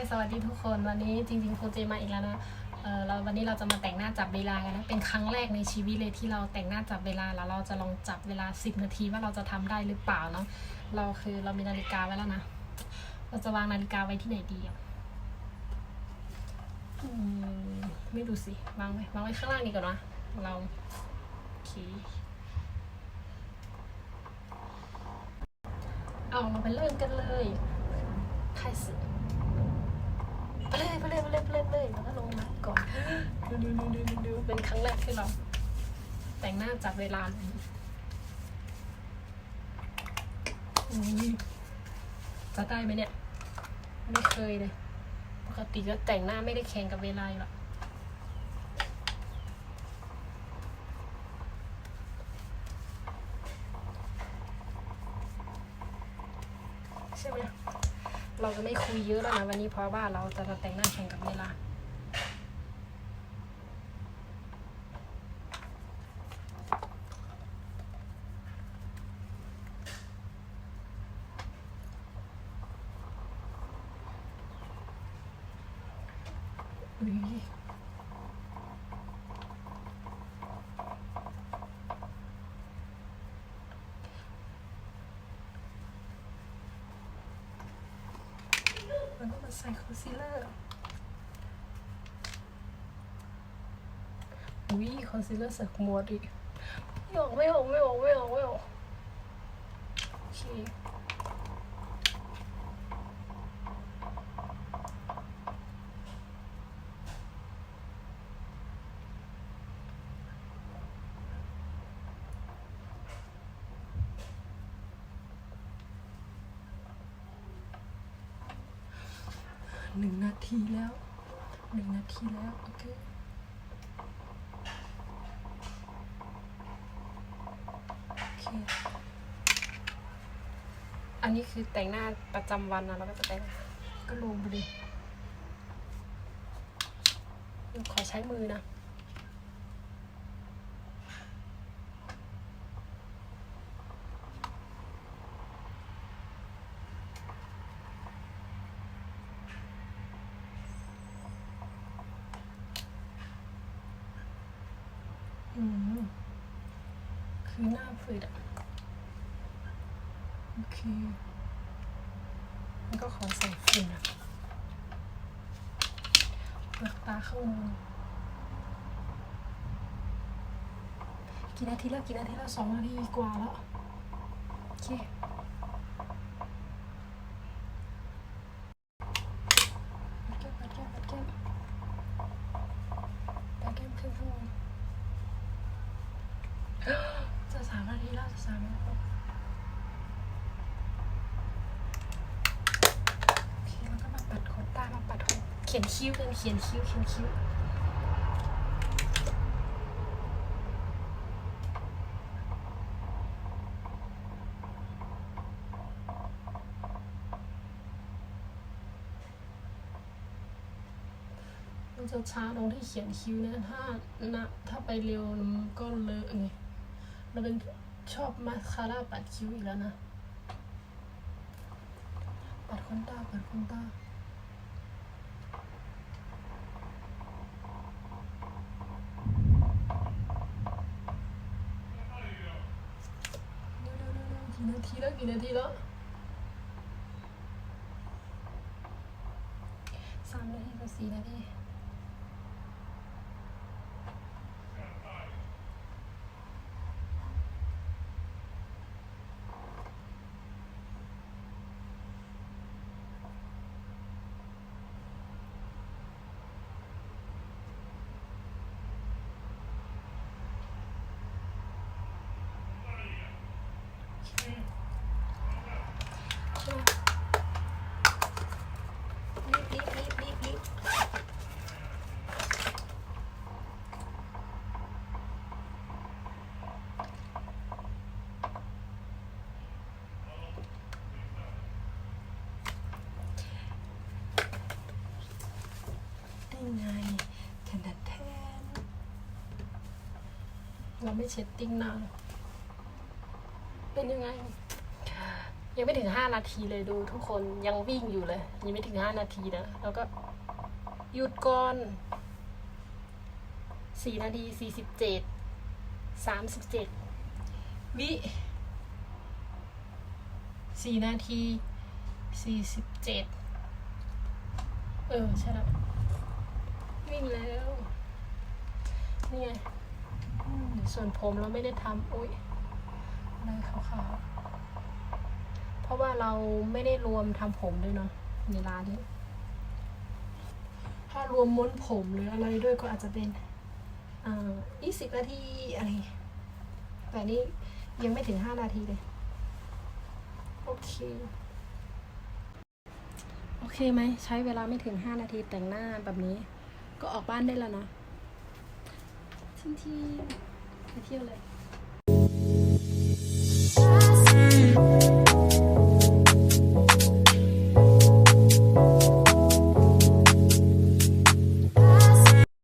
ยสวัสดีทุกคนวันนี้จริงๆโฟเจมาอีกแล้วนะเออเราวันนี้เราจะมาแต่งหน้าจับเวลากันนะเป็นครั้งแรกในชีวิตเลยที่เราแต่งหน้าจับเวลาแล้วเราจะลองจับเวลา 10 นาทีว่าเราจะทำได้หรือเปล่าเนาะเราคือเรามีนาฬิกาไว้แล้วนะเราจะวางนาฬิกาไว้ที่ไหนดีอะอืมไม่ดูสิวางไว้วางไว้ข้างล่างดีก่อนนะเราโอเคเอาเราไปเริ่มกันเลย开始 ไปเลยไปเลยไปเลยไปเลยไปเลยแล้วก็ลงมาก่อนดูดูดูดูดูดูเป็นครั้งแรกที่เรา แต่งหน้าจับเวลาจะได้ไหมเนี่ยไม่เคยเลยปกติก็แต่งหน้าไม่ได้แข่งกับเวลาอยู่และใช่ไหม เราจะไม่คุยเยอะแล้วนะวันนี้เพราะว่าเราจะมาแต่งหน้าแข่งกับเวลาอุ้ย แล้วก็มาใส่คอนซีลเลอร์อุ้ยคอนซีลเลอร์ใส่ขมวดอีกไม่ออกไม่ออกไม่ออกไม่ออกไม่ออก หนึ่งนาทีแล้วหนึ่งนาทีแล้ว โอเคโอเค อันนี้คือแต่งหน้าประจำวันนะเราก็จะแต่งก็ลงไปเลยเดี๋ยวขอใช้มือนะ อืม คือหน้าฝืดอะโอเคมันก็ขอใส่ฝุ่นอะเปลือกตาข้างบนกี่นาทีแล้วกี่นาทีแล้วสองนาทีกว่าแล้ว โอเคปัดแก้มปัดแก้มปัดแก้มปัดแก้มขึ้นข้างบนานทีแล้วจะสามาทีแล้วโอเคแล้วก็มาปัดขนตามาปัดขนเขียนคิ้วกันเขียนคิ้วเขียนคิ้วมันจะช้าตรงที่เขียนคิ้วนี่ยถ้านะถ้าไปเร็วมันก็เลอะไงเราเป็น ชอบมาสคาร่าปัดคิ้วอีกแล้วนะ ปัดขนตาปัดขนตากี่นาทีแล้วกี่นาทีแล้วสามนาทีกับสี่นาที รีบรีบรีบรีบรีบ ได้ไงแทนแทนเราไม่เช็ดติ้งหน้าหรอกเป็นยังไง ยังไม่ถึงห้านาทีเลยดูทุกคนยังวิ่งอยู่เลย ยังไม่ถึงห้านาทีนะแล้วก็หยุดก่อนสี่นาทีสี่สิบเจ็ดสามสิบเจ็ดวิสี่นาทีสี่สิบเจ็ดเออ ใช่แล้ว วิ่งแล้วนี่ไงส่วนผมเราไม่ได้ทำอุ้ยอะไรขาวๆเพราะว่าเราไม่ได้รวมทำผมด้วยเนาะในร้านนี้ถ้ารวมม้วนผมหรืออะไรด้วยก็อาจจะเป็นอ่ายี่สิบนาทีอะไรแต่นี่ยังไม่ถึงห้านาทีเลย โอเค โอเคไหม ใช้เวลาไม่ถึงห้านาทีแต่งหน้าแบบนี้ ก็ออกบ้านได้แล้วนะทันทีไปเที่ยวเลย